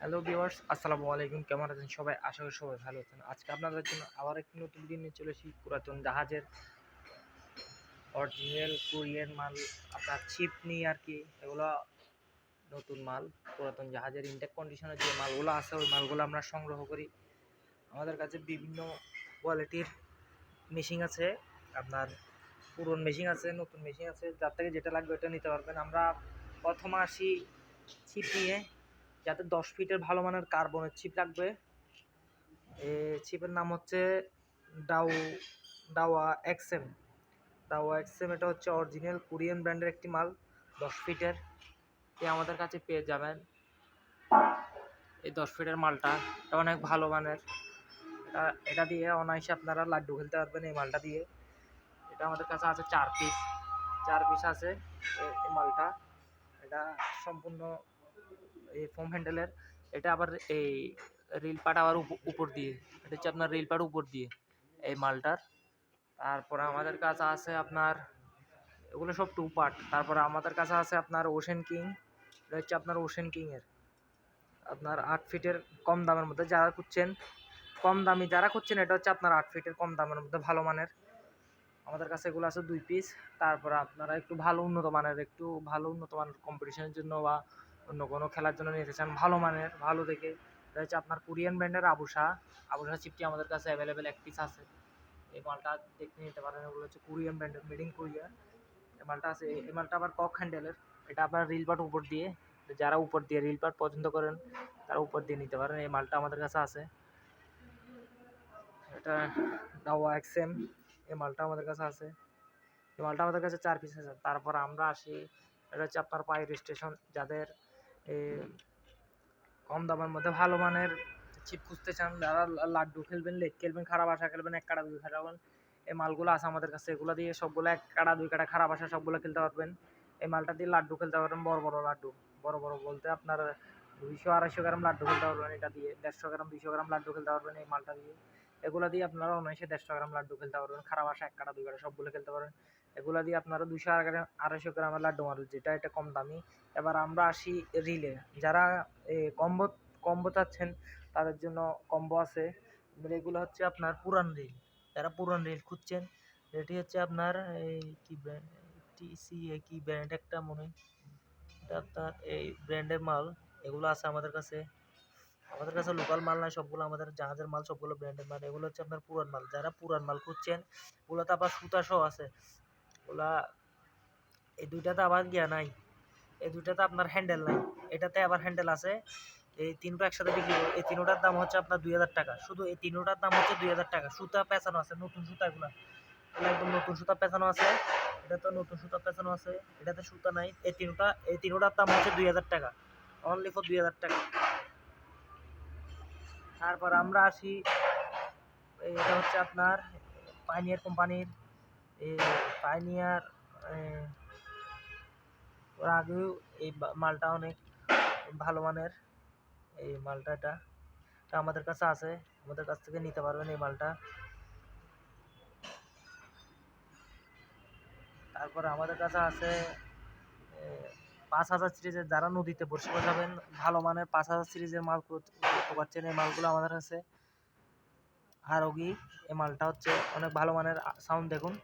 Hello viewers আসসালামু আলাইকুম। কেমন আছেন সবাই? আশা করি সবাই ভালো আছেন। আজকে আপনাদের জন্য আবার একটি নতুন ভিডিও নিয়ে চলে এসেছি। পুরাতন জাহাজের অরিজিনাল কোরিয়ান মাল, আপনার ছিপ নিয়ে আর কি। এগুলো নতুন মাল, পুরাতন জাহাজের ইনটেক কন্ডিশনের যে মালগুলো আছে, ওই মালগুলো আমরা সংগ্রহ করি। আমাদের কাছে বিভিন্ন কোয়ালিটির মেশিন আছে। আপনার পুরন মেশিন আছে, নতুন মেশিন আছে। যার থেকে যেটা লাগবে ওটা নিতে পারবেন। আমরা প্রথমে আসি ছিপ নিয়ে। যাতে দশ ফিটের ভালো মানের কার্বনের ছিপ লাগবে। এ ছিপের নাম হচ্ছে Dow Daiwa X M Daiwa X M এটা হচ্ছে অরিজিনাল কোরিয়ান ব্র্যান্ডের একটি মাল, দশ ফিটের। এ আমাদের কাছে পেয়ে যাবেন। এই দশ ফিটের মালটা, এটা অনেক ভালো মানের। এটা এটা দিয়ে অনায়াসে আপনারা লাড্ডু খেলতে পারবেন এই মালটা দিয়ে। এটা আমাদের কাছে আছে চার পিস। চার পিস আছে এই মালটা। এটা সম্পূর্ণ এই ফোম হ্যান্ডেলের এটা আবার এই রিল পাট আবার উপ- উপর দিয়ে, এটা হচ্ছে আপনার রিল পাট উপর দিয়ে, এই মালটার। তারপরে আমাদের কাছে আছে আপনার, এগুলো সব টু পার্ট তারপরে আমাদের কাছে আছে আপনার ওশেন কিং এটা হচ্ছে আপনার ওশেন কিংয়ের আপনার আট ফিটের কম দামের মধ্যে যারা খুঁজছেন, কম দামি যারা খুঁজছেন, এটা হচ্ছে আপনার আট ফিটের কম দামের মধ্যে ভালো মানের। আমাদের কাছে এগুলো আছে দুই পিস তারপরে আপনারা একটু ভালো উন্নত মানের, একটু ভালো উন্নত মানের কম্পিটিশনের জন্য বা অন্য কোনো খেলার জন্য নিতে চান, ভালো মানের, ভালো দেখে। হচ্ছে আপনার কোরিয়ান ব্র্যান্ডের আবুসা আবুসা চিপটি আমাদের কাছে অ্যাভেলেবেল এক পিস আছে। এই মালটা দেখতে নিতে পারেন, এগুলো হচ্ছে কোরিয়ান ব্র্যান্ডের মেড ইন কোরিয়া এই মালটা আছে, এই মালটা আবার কক হ্যান্ডেলের এটা আবার রিল পাট উপর দিয়ে। যারা উপর দিয়ে রিল পাট পছন্দ করেন, তারা উপর দিয়ে নিতে পারেন। এই মালটা আমাদের কাছে আছে। এটা ডাওয়া এক্সএম এই মালটা আমাদের কাছে আছে। এই মালটা আমাদের কাছে চার পিস আছে। তারপর আমরা আসি, এটা হচ্ছে আপনার পায়ের স্টেশন। যাদের কম দামের মধ্যে ভালো মানের চিপ খুঁজতে চান, যারা লাড্ডু খেলবেন, লেগ খেলবেন খারাপ আশা খেলবেন, এক কাটা, দুই খেলাবেন এই মালগুলো আছে আমাদের কাছে, এগুলো দিয়ে সবগুলো এক কাটা, দুই কাটা খারাপ আসা সবগুলো খেলতে পারবেন। এই মালটা দিয়ে লাড্ডু খেলতে পারবেন, বড় বড় লাড্ডু। বড় বড় বলতে আপনার দুইশো, আড়াইশো গ্রাম লাড্ডু খেলতে পারবেন এটা দিয়ে, দেড়শো গ্রাম, দুইশো গ্রাম লাড্ডু খেলতে পারবেন এই মালটা দিয়ে। এগুলো দিয়ে আপনারা অনায়াসে দেড়শো গ্রাম লাড্ডু খেলতে পারবেন, খারাপ আসা এক কাটা, দুই কাটা সবগুলো খেলতে পারবেন। এগুলো দিয়ে আপনারা দুশো আড়াইশো গ্রামের লাড্ডু মারবেন যেটা এটা কম দামি। এবার আমরা আসি রিলে। যারা কম্বো কম্বো চাচ্ছেন, তাদের জন্য কম্বো আছে। এগুলো হচ্ছে আপনার পুরান রিল। যারা পুরান রিল খুঁজছেন, এটি হচ্ছে আপনার এই কি ব্র্যান্ড টিসি কি ব্র্যান্ড একটা মনে হয়। এটা আপনার, এই ব্র্যান্ডের মাল। এগুলো আছে আমাদের কাছে। আমাদের কাছে লোকাল মাল নাই, সবগুলো আমাদের জাহাজের মাল, সবগুলো ব্র্যান্ডের মাল, এগুলো হচ্ছে আপনার পুরান মাল। যারা পুরান মাল খুঁজছেন ওগুলোতে আবার সুতা সহ আছে। ওগুলা এই দুইটাতে আবার গিয়া নাই। এই দুইটাতে আপনার হ্যান্ডেল নাই। এটাতে আবার হ্যান্ডেল আছে। এই তিনটা একসাথে বিক্রি এই তিনোটার দাম হচ্ছে আপনার দুই হাজার টাকা। শুধু এই তিনোটার দাম হচ্ছে দুই হাজার টাকা। সুতা পেঁচানো আছে, নতুন সুতা এগুলা। এগুলো একদম নতুন সুতা পেঁচানো আছে। এটা তো নতুন সুতা পেঁচানো আছে। এটাতে সুতা নাই। এই তিনোটা এই তিনোটার দাম হচ্ছে দুই হাজার টাকা। অনলি ফর দুই হাজার টাকা। তারপর আমরা আসি এটা হচ্ছে আপনার পাইনিয়ার কোম্পানির পাইনিয়ার ওর আগেও এই মালটা অনেক ভালো মানের এই মালটা এটা এটা আমাদের কাছে আছে আমাদের কাছ থেকে নিতে পারবেন এই মালটা। তারপরে আমাদের কাছে আছে পাঁচ হাজার সিরিজের যারা নদীতে বসে বসাবেন ভালো মানের পাঁচ হাজার সিরিজের মাল করতে পারছেন এই মালগুলো আমাদের কাছে। আরোগী এই মালটা হচ্ছে অনেক ভালো মানের সাউন্ড দেখুন।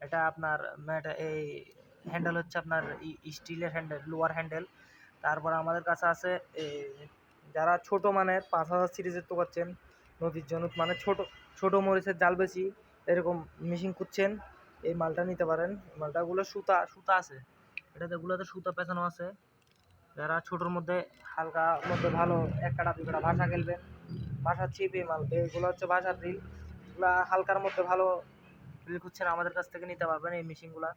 এটা আপনার ম্যাট- এই হ্যান্ডেল হচ্ছে আপনার স্টিলের হ্যান্ডেল লোয়ার হ্যান্ডেল তারপর আমাদের কাছে আছে যারা ছোট মানের পাঁচ হাজার সিরিজের তো পাচ্ছেন নদীর জনুক মানে ছোট ছোট মরিচের জাল বেশি, এরকম মেশিন খুঁজছেন, এই মালটা নিতে পারেন। মালটাগুলো সুতা সুতা আছে। এটাতে গুলোতে সুতা পেঁচানো আছে। যারা ছোটোর মধ্যে হালকা মধ্যে ভালো এক কাটা, দুই কাটা ভাষা খেলবেন ভাষার চিপ এই মাল এগুলো হচ্ছে ভাষার রিল এগুলো হালকার মধ্যে ভালো রিল খুঁজছেন, আমাদের কাছ থেকে নিতে পারবেন এই মেশিনগুলা।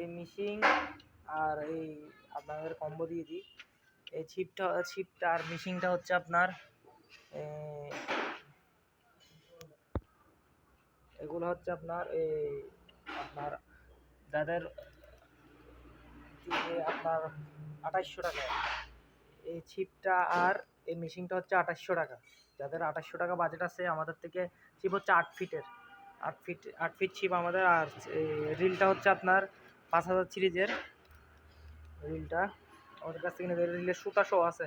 এই মিশিং আর এই আপনাদের কম্বো দিয়ে দিই। এই ছিপটা ছিপটা আর মিশিংটা হচ্ছে আপনার এগুলো হচ্ছে আপনার, এই আপনার যাদের আপনার আঠাশশো টাকা, এই ছিপটা আর এই মেশিনটা হচ্ছে আঠাশশো টাকা। যাদের আঠাশশো টাকা বাজেট আছে, আমাদের থেকে ছিপ হচ্ছে আট ফিটের। আট ফিট আট ফিট ছিপ আমাদের, আর রিলটা হচ্ছে আপনার পাঁচ হাজার সিরিজের। রিলটা আমাদের কাছ থেকে নিতে রিলের সুতা শো আছে।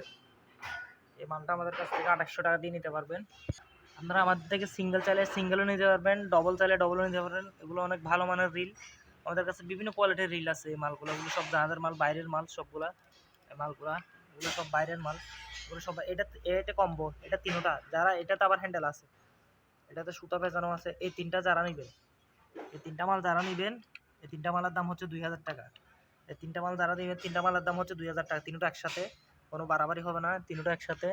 এই মালটা আমাদের কাছ থেকে আঠাশশো টাকা দিয়ে নিতে পারবেন। আপনারা আমাদের থেকে সিঙ্গেল চাইলে সিঙ্গেলও নিতে পারবেন ডবল চাইলে ডবলও নিতে পারবেন। এগুলো অনেক ভালো মানের রিল। আমাদের কাছে বিভিন্ন কোয়ালিটির রিল আছে, এই মালগুলো। এগুলো সব জাহাজের মাল, বাইরের মাল সবগুলা। মালগুলা, এগুলো সব বাইরের মাল। এগুলো সব, এটা এটা কম্বো, এটা তিনোটা। যারা, এটাতে আবার হ্যান্ডেল আছে। এটাতে সুতা পেঁচানো আছে। এই তিনটা যারা নেবেন, এই তিনটা মাল যারা নেবেন, এই তিনটা মালের দাম হচ্ছে দুই হাজার টাকা। এই তিনটা মাল যারা নেবেন, তিনটা মালের দাম হচ্ছে দুই হাজার টাকা। তিনটা একসাথে, কোনো বাড়াবাড়ি হবে না। তিনটা একসাথে,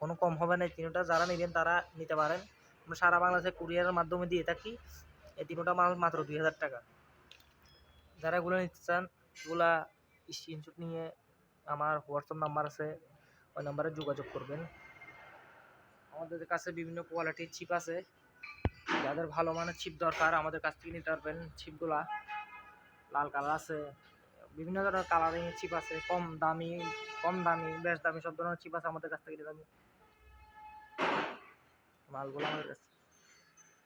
কোনো কম হবে না। তিনটা যারা নেবেন, তারা নিতে পারেন। আমরা সারা বাংলাদেশে কুরিয়ারের মাধ্যমে দিয়ে থাকি। এই তিনোটা মাল মাত্র দুই হাজার টাকা। যারা এগুলো নিতে চান, এগুলা স্ক্রিনশট নিয়ে আমার হোয়াটসঅ্যাপ নাম্বার আছে, ওই নাম্বারে যোগাযোগ করবেন। আমাদের কাছে বিভিন্ন কোয়ালিটির চিপ আছে। যাদের ভালো মানের চিপ দরকার, আমাদের কাছ থেকে নিতে পারবেন চিপগুলা লাল কালার আছে, বিভিন্ন ধরনের কালারিং চিপ আছে, কম দামি কম দামি, বেশ দামি, সব ধরনের চিপ আছে আমাদের কাছ থেকে নিতে পারবেন। মালগুলো আমাদের কাছে।